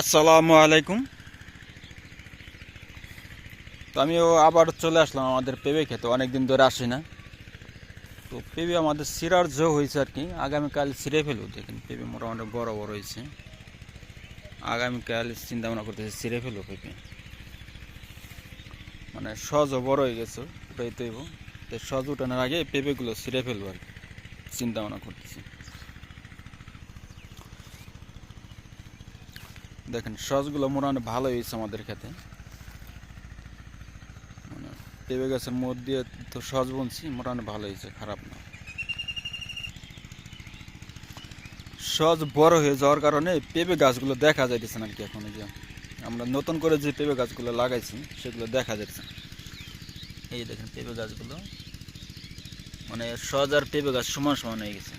আসসালামু আলাইকুম। তো আমিও আবার চলে আসলাম আমাদের পেঁপে খেতে অনেকদিন ধরে আসি না। তো পেঁপে আমাদের সিরার জো হয়েছে আর কি। আগামীকাল ছিঁড়ে ফেলব দেখেন পেঁপে মোটামুটি বড় বড় হয়েছে। আগামীকাল ভাবনা করতেছে ছিঁড়ে ফেলব পেঁপে মানে সহজও বড় হয়ে গেছে, ওটাই তো সহজ উঠানোর আগে পেঁপেগুলো ছিঁড়ে ফেলব আর কি। ভাবনা করতেছি। দেখেন, সসগুলো মোটামুটি ভালো হয়েছে আমাদের খেতে। মানে পেঁপে গাছের মধ্যে দিয়ে তো সস বুনছি মোটামুটি ভালো হয়েছে, খারাপ না। সস বড় হয়ে যাওয়ার কারণে পেঁপে গাছগুলো দেখা যাইতেছে না আর কি এখন যে আমরা নতুন করে যে পেঁপে গাছগুলো লাগাইছি, সেগুলো দেখা যাচ্ছে এই দেখেন পেঁপে গাছগুলো মানে সজ আর পেঁপে গাছ সমান সমান হয়ে গেছে।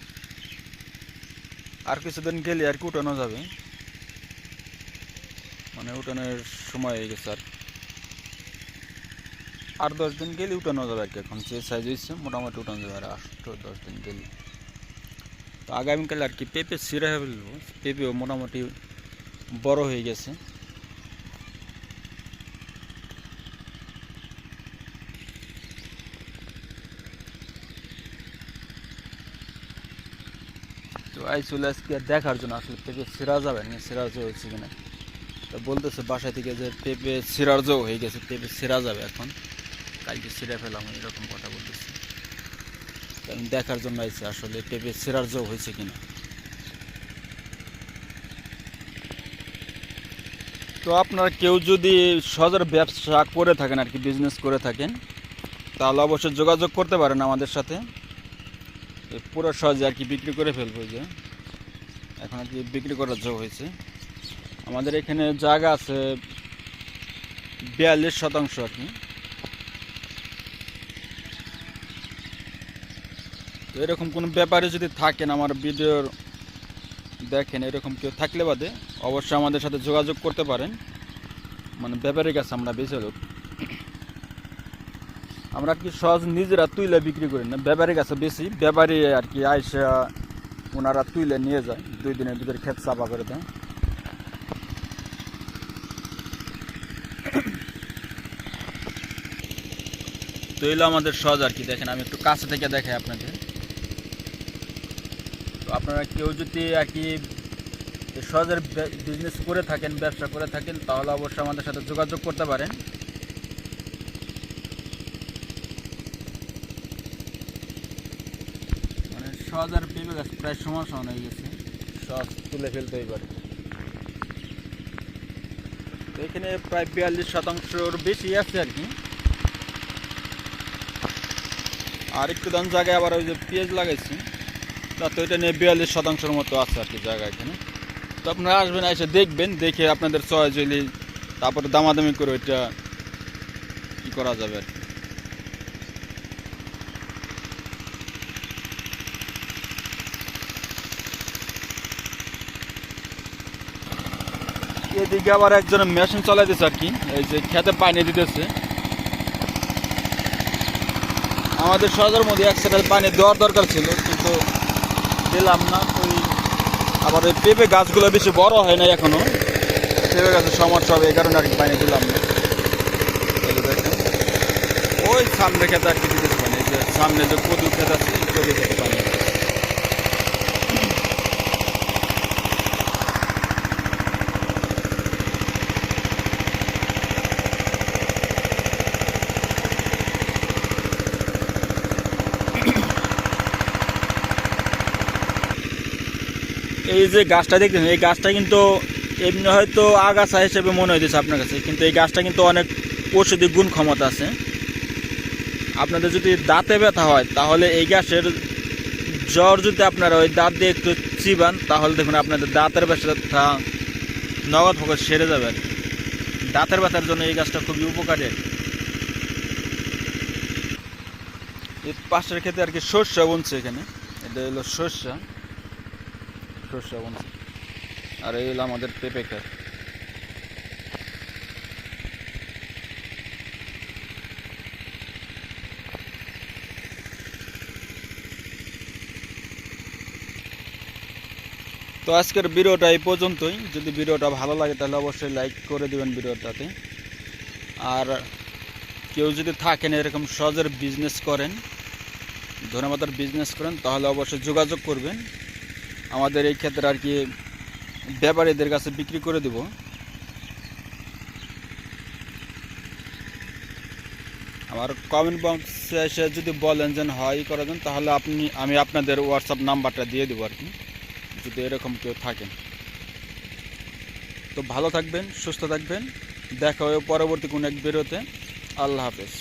আর কিছুদিন গেলে আর কি উঠানো যাবে। মানে উঠানোর সময় হয়ে গেছে আর। আর দশ দিন গেলে উঠানো যাবে আর কি এখন, যে সাইজ হয়েছে, মোটামুটি উঠানো যাবে আর আট দশ দিন গেলে। তো আগামীকাল আর কি পেঁপে সিরা হয়ে ফেলব পেঁপেও মোটামুটি বড় হয়ে গেছে। তো আই চলে আজকে আর দেখার জন্য আসলে পেঁপে সিরা যাবে না সিরা হয়েছে কিনা। তো বলতেছে বাসা থেকে যে পেঁপে জো হয়ে গেছে, পেঁপে সিরা যাবে এখন। কালকে সিরা ফেলাম, এরকম কথা বলতেছে। কারণ দেখার জন্য আইছি আসলে পেঁপে জো হয়েছে কিনা। তো আপনারা কেউ যদি সজের ব্যবসা করে থাকেন আর কি বিজনেস করে থাকেন, তাহলে অবশ্যই যোগাযোগ করতে পারেন আমাদের সাথে। পুরো সহজে আর কি বিক্রি করে ফেলব যে। এখন আর কি বিক্রি করার যোগ হয়েছে। আমাদের এখানে জায়গা আছে বিয়াল্লিশ শতাংশ আর কি। এরকম কোনো ব্যাপারে যদি থাকেন আমার ভিডিওর, দেখেন এরকম কেউ থাকলে বাদে অবশ্যই আমাদের সাথে যোগাযোগ করতে পারেন। মানে ব্যাপারের কাছে আমরা বেঁচে লোক। আমরা কি সহজ নিজেরা তুইলে বিক্রি করি না? ব্যাপারের কাছে বেশি। ব্যাপারী আর কি আইসা ওনারা তুইলে নিয়ে যায়। দুই দিনের ভিতরে ক্ষেত চাপা করে দেয়। তো এলো আমাদের সহজ আর কি, দেখেন, আমি একটু কাছে থেকে দেখাই আপনাকে তো আপনারা কেউ যদি আর কি এই সহজের বিজনেস করে থাকেন, ব্যবসা করে থাকেন, তাহলে অবশ্যই আমাদের সাথে যোগাযোগ করতে পারেন। মানে সহজ আর পেঁপে গাছ প্রায় সমান সমান হয়ে গেছে। সহজ তুলে ফেলতেই পারে এখানে প্রায় বিয়াল্লিশ শতাংশর বেশি আছে আর কি। আর একটু দাম জায়গায় আবার ওই যে পেঁয়াজ লাগাইছি। তাতে ওইটা নিয়ে বিয়াল্লিশ শতাংশের মতো আছে আর কি জায়গা এখানে। তো আপনারা আসবেন, এসে দেখবেন, দেখে আপনাদের চয়েস হইলে তারপরে দামাদামি করে ওইটা কি করা যাবে আর কি। এদিকে আবার একজনের মেশিন চালাই দিচ্ছে আর কি, এই যে খেতে পানি দিতেছে। আমাদের সহজের মধ্যে এক সাইডে পানি দেওয়ার দরকার ছিল, কিন্তু দিলাম না। ওই আমাদের পেঁপে গাছগুলো বেশি বড় হয় না এখনও পেঁপে গাছের সমস্যা হবে, এই কারণে আর কি পানি দিলাম না। ওই সামনে খেতে আর কি দিতে পানি সামনে যে কদু খেতে আছে কদু খেতে পানি। এই যে গাছটা দেখতেছেন, এই গাছটা কিন্তু এমনি হয়তো আগাছা হিসেবে মনে হইতেছে আপনার কাছে, কিন্তু এই গাছটা কিন্তু অনেক ঔষধি গুণ ক্ষমতা আছে। আপনাদের যদি দাঁতে ব্যথা হয়, তাহলে এই গাছের জ্বর যদি আপনারা ওই দাঁত দিয়ে একটু চিবান, তাহলে দেখুন আপনাদের দাঁতের ব্যথা নগদ ফকত সেরে যাবে দাঁতের ব্যথার জন্য এই গাছটা খুবই উপকারী। পাশের ক্ষেত্রে আর কি শস্য বুনছে এখানে। এটা হলো শস্য আর এই হলো আমাদের পেঁপে তো আজকের ভিডিওটা এই পর্যন্তই। যদি ভিডিওটা ভালো লাগে তাহলে অবশ্যই লাইক করে দিবেন ভিডিওটাতে। আর কেউ যদি থাকেন এরকম সহজের বিজনেস করেন ধনেপাতার বিজনেস করেন, তাহলে অবশ্যই যোগাযোগ করবেন। আমাদের এই ক্ষেত্রে আর কি ব্যাপারীদের কাছে বিক্রি করে দেব। আমার কমেন্ট বক্সে এসে যদি বলেন যে হয় করে দেন, তাহলে আপনি, আমি আপনাদের হোয়াটসঅ্যাপ নাম্বারটা দিয়ে দেবো আর কি, যদি এরকম কেউ থাকেন। তো ভালো থাকবেন, সুস্থ থাকবেন, দেখা হবে পরবর্তী কোনো এক বেরোতে আল্লাহ হাফেজ।